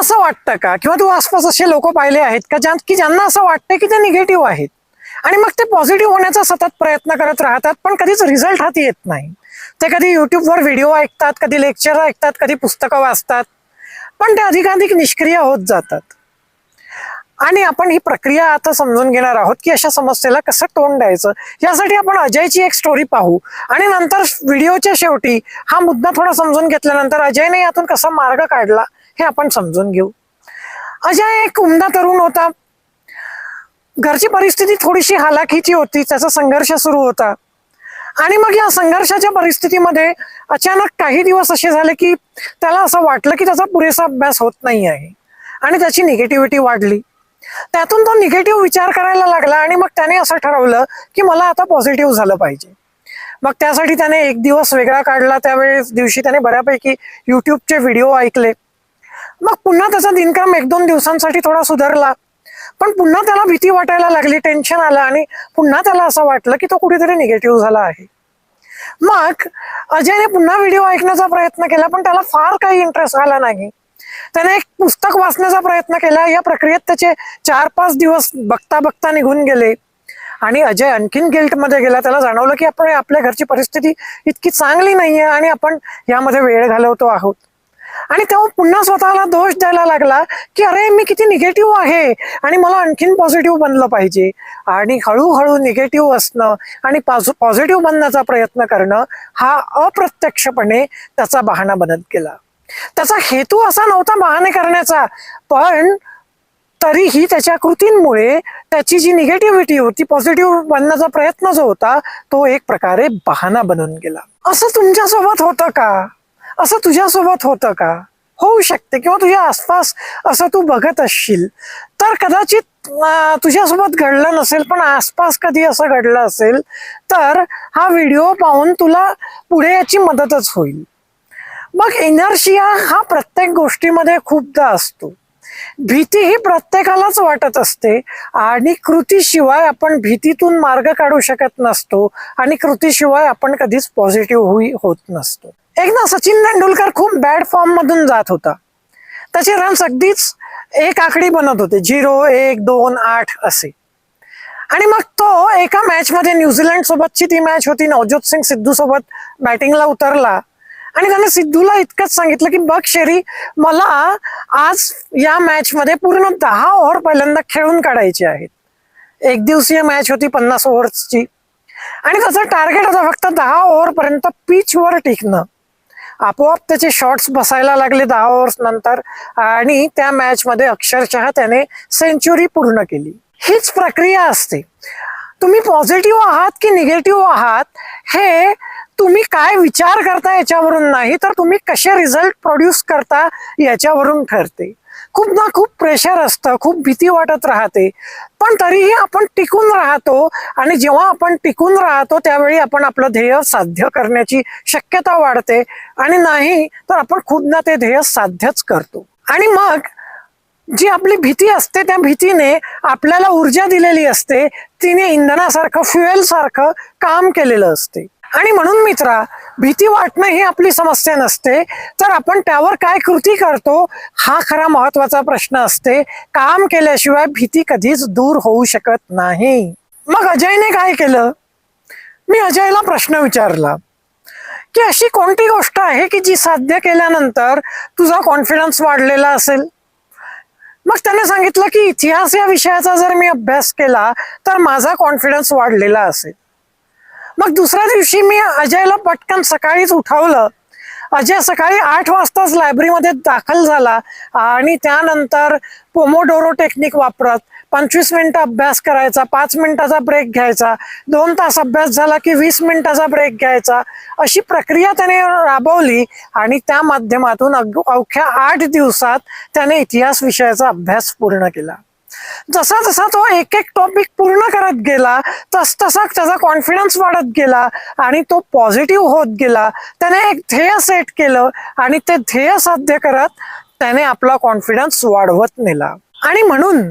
असं वाटतं का? किंवा तू आसपास असे लोक पाहिले आहेत का ज्या की ज्यांना असं वाटतं की ते निगेटिव्ह आहेत? आणि मग ते पॉझिटिव्ह होण्याचा सतत प्रयत्न करत राहतात पण कधीच रिझल्ट हाती येत नाही. ते कधी युट्यूबवर व्हिडिओ ऐकतात कधी लेक्चर ऐकतात कधी पुस्तकं वाचतात पण ते अधिकाधिक निष्क्रिय होत जातात. आणि आपण ही प्रक्रिया आता समजून घेणार आहोत की अशा समस्येला कसं तोंड द्यायचं? यासाठी आपण अजयची एक स्टोरी पाहू. आणि नंतर व्हिडिओच्या शेवटी हा मुद्दा थोडा समजून घेतल्यानंतर अजयने यातून कसा मार्ग काढला? हे आपण समजून घेऊ. अजय एक उमदा तरुण होता. घरची परिस्थिती थोडीशी हालाखीची होती. त्याचा संघर्ष सुरू होता. आणि मग या संघर्षाच्या परिस्थितीमध्ये अचानक काही दिवस असे झाले की त्याला असं वाटलं की त्याचा पुरेसा अभ्यास होत नाही आहे. आणि त्याची निगेटिव्हिटी वाढली. त्यातून तो निगेटिव्ह विचार करायला लागला आणि मग त्याने असं ठरवलं की मला आता पॉझिटिव्ह झालं पाहिजे. मग त्यासाठी त्याने एक दिवस वेगळा काढला. त्यावेळेस दिवशी त्याने बऱ्यापैकी युट्यूबचे व्हिडिओ ऐकले. मग पुन्हा त्याचा दिनक्रम एक दोन दिवसांसाठी थोडा सुधारला. पण पुन्हा त्याला भीती वाटायला लागली टेन्शन आलं आणि पुन्हा त्याला असं वाटलं की तो कुठेतरी निगेटिव्ह झाला आहे. मग अजयने पुन्हा व्हिडिओ ऐकण्याचा प्रयत्न केला पण त्याला फार काही इंटरेस्ट आला नाही. त्याने एक पुस्तक वाचण्याचा प्रयत्न केला. या प्रक्रियेत त्याचे चार पाच दिवस बघता बघता निघून गेले. आणि अजय आणखीन गिल्टमध्ये गेला. त्याला जाणवलं की आपण आपल्या घरची परिस्थिती इतकी चांगली नाहीये आणि आपण यामध्ये वेळ घालवतो आहोत. आणि तेव्हा पुन्हा स्वतःला दोष द्यायला लागला की अरे मी किती निगेटिव्ह आहे. आणि मला आणखीन पॉझिटिव्ह बनलं पाहिजे. आणि हळूहळू निगेटिव्ह असणं आणि पॉझिटिव्ह बनण्याचा प्रयत्न करणं हा अप्रत्यक्षपणे त्याचा बहाणा बनत गेला. त्याचा हेतू असा नव्हता बहाणे करण्याचा. पण तरीही त्याच्या कृतींमुळे त्याची जी निगेटिव्हिटी होती पॉझिटिव्ह बनण्याचा प्रयत्न जो होता तो एक प्रकारे बहाणा बनून गेला. असं तुमच्यासोबत होतं का? असं तुझ्यासोबत होतं का? होऊ शकते किंवा तुझ्या आसपास असं तू बघत असशील. तर कदाचित तुझ्यासोबत घडलं नसेल पण आसपास कधी असं घडलं असेल तर हा व्हिडिओ पाहून तुला पुढे याची मदतच होईल. मग इनर्शिया हा प्रत्येक गोष्टीमध्ये खूपदा असतो. भीती ही प्रत्येकालाच वाटत असते आणि कृतीशिवाय आपण भीतीतून मार्ग काढू शकत नसतो आणि कृतीशिवाय आपण कधीच पॉझिटिव्ह होई होत नसतो. एकदा सचिन तेंडुलकर खूप बॅड फॉर्म मधून जात होता. त्याचे रन्स अगदीच एक आकडी बनत होते. झिरो एक दोन आठ असे. आणि मग तो एका मॅच मध्ये न्यूझीलंड सोबतची ती मॅच होती. नवज्योत सिंग सिद्धू सोबत बॅटिंगला उतरला. आणि त्याने सिद्धूला इतकंच सांगितलं की बघ शेरी मला आज या मॅच मध्ये पूर्ण दहा ओव्हर पहिल्यांदा खेळून काढायचे आहेत. एक दिवसीय मॅच होती पन्नास ओव्हर्सची आणि त्याचं टार्गेट होतं फक्त दहा ओव्हर पर्यंत पिचवर टिकणं. आपोआप त्याचे शॉट्स बसायला लागले दहा ओव्हर्स नंतर. आणि त्या मॅच मध्ये अक्षरशः त्याने सेंचुरी पूर्ण केली. हीच प्रक्रिया असते. तुम्ही पॉझिटिव्ह आहात की निगेटिव्ह आहात हे तुम्ही काय विचार करता याच्यावरून नाही तर तुम्ही कसे रिझल्ट प्रोड्यूस करता याच्यावरून ठरते. खूप ना खूप प्रेशर असतं खूप भीती वाटत राहते. पण तरीही आपण टिकून राहतो आणि जेव्हा आपण टिकून राहतो त्यावेळी आपण आपलं ध्येय साध्य करण्याची शक्यता वाढते. आणि नाही तर आपण खुद ना ते ध्येय साध्यच करतो. आणि मग जी आपली भीती असते त्या भीतीने आपल्याला ऊर्जा दिलेली असते. तिने इंधनासारखं फ्युएलसारखं काम केलेलं असते. आणि म्हणून मित्रा भीती वाटणं ही आपली समस्या नसते. तर आपण त्यावर काय कृती करतो हा खरा महत्त्वाचा प्रश्न असते. काम केल्याशिवाय भीती कधीच दूर होऊ शकत नाही. मग अजयने काय केलं? मी अजयला प्रश्न विचारला की अशी कोणती गोष्ट आहे की जी साध्य केल्यानंतर तुझा कॉन्फिडन्स वाढलेला असेल? मग त्याने सांगितलं की इतिहास या विषयाचा जर मी अभ्यास केला तर माझा कॉन्फिडन्स वाढलेला असेल. मग दुसऱ्या दिवशी मी अजयला पटकन सकाळीच उठवलं. अजय सकाळी आठ वाजताच लायब्ररीमध्ये दाखल झाला आणि त्यानंतर पोमोडोरो टेक्निक वापरत पंचवीस मिनिटं अभ्यास करायचा पाच मिनिटाचा ब्रेक घ्यायचा दोन तास अभ्यास झाला की वीस मिनिटाचा ब्रेक घ्यायचा अशी प्रक्रिया त्याने राबवली आणि त्या माध्यमातून अग- अवघ्या आठ दिवसात त्याने इतिहास विषयाचा अभ्यास पूर्ण केला. जसा जसा तो एक एक टॉपिक पूर्ण करत गेला तस तसा त्याचा कॉन्फिडन्स वाढत गेला आणि तो पॉझिटिव्ह होत गेला. त्याने एक ध्येय सेट केलं आणि ते ध्येय साध्य करत त्याने आपला कॉन्फिडन्स वाढवत नेला. आणि म्हणून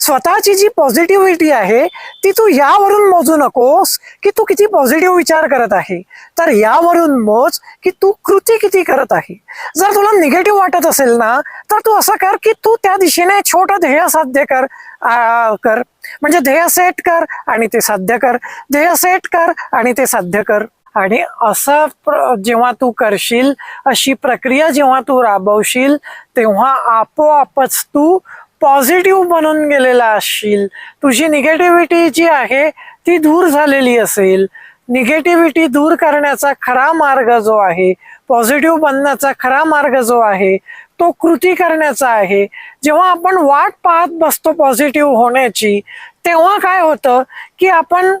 स्वतःची जी पॉझिटिव्हिटी आहे ती तू यावरून मोजू नकोस की तू किती पॉझिटिव्ह विचार करत आहे. तर यावरून मोज की तू कृती किती करत आहे. जर तुला निगेटिव्ह वाटत असेल ना तर तू असं कर की तू त्या दिशेने छोटं ध्येय साध्य कर आ, कर. म्हणजे ध्येय सेट कर आणि ते साध्य कर. ध्येय सेट कर आणि ते साध्य कर. आणि असं जेव्हा तू करशील अशी प्रक्रिया जेव्हा तू राबवशील तेव्हा आपोआपच तू पॉझिटिव्ह बनून गेलेला असशील तुझी निगेटिव्हिटी जी आहे ती दूर झालेली असेल. निगेटिव्हिटी दूर करण्याचा खरा मार्ग जो आहे पॉझिटिव्ह बनण्याचा खरा मार्ग जो आहे तो कृती करण्याचा आहे. जेव्हा आपण वाट पाहत बसतो पॉझिटिव्ह होण्याची तेव्हा काय होतं की आपण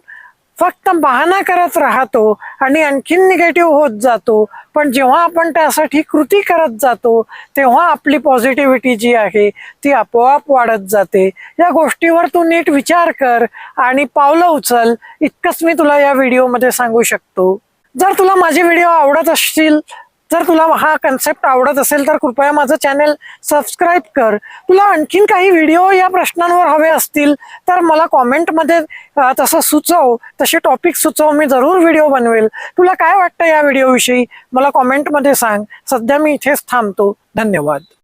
फक्त बहाणा करत राहतो आणि आणखीन निगेटिव्ह होत जातो. पण जेव्हा आपण त्यासाठी कृती करत जातो तेव्हा आपली पॉझिटिव्हिटी जी आहे ती आपोआप वाढत जाते. या गोष्टीवर तू नीट विचार कर आणि पावलं उचल. इतकंच मी तुला या व्हिडिओमध्ये सांगू शकतो. जर तुला माझे व्हिडिओ आवडत असतील जर तुला हा कन्सेप्ट आवडत असेल तर कृपया माझं चॅनेल सबस्क्राईब कर. तुला आणखीन काही व्हिडिओ या प्रश्नांवर हवे असतील तर मला कॉमेंटमध्ये तसं सुचव. तसे टॉपिक सुचव मी जरूर व्हिडिओ बनवेल. तुला काय वाटतं या व्हिडिओविषयी मला कॉमेंटमध्ये सांग. सध्या मी इथेच थांबतो. धन्यवाद.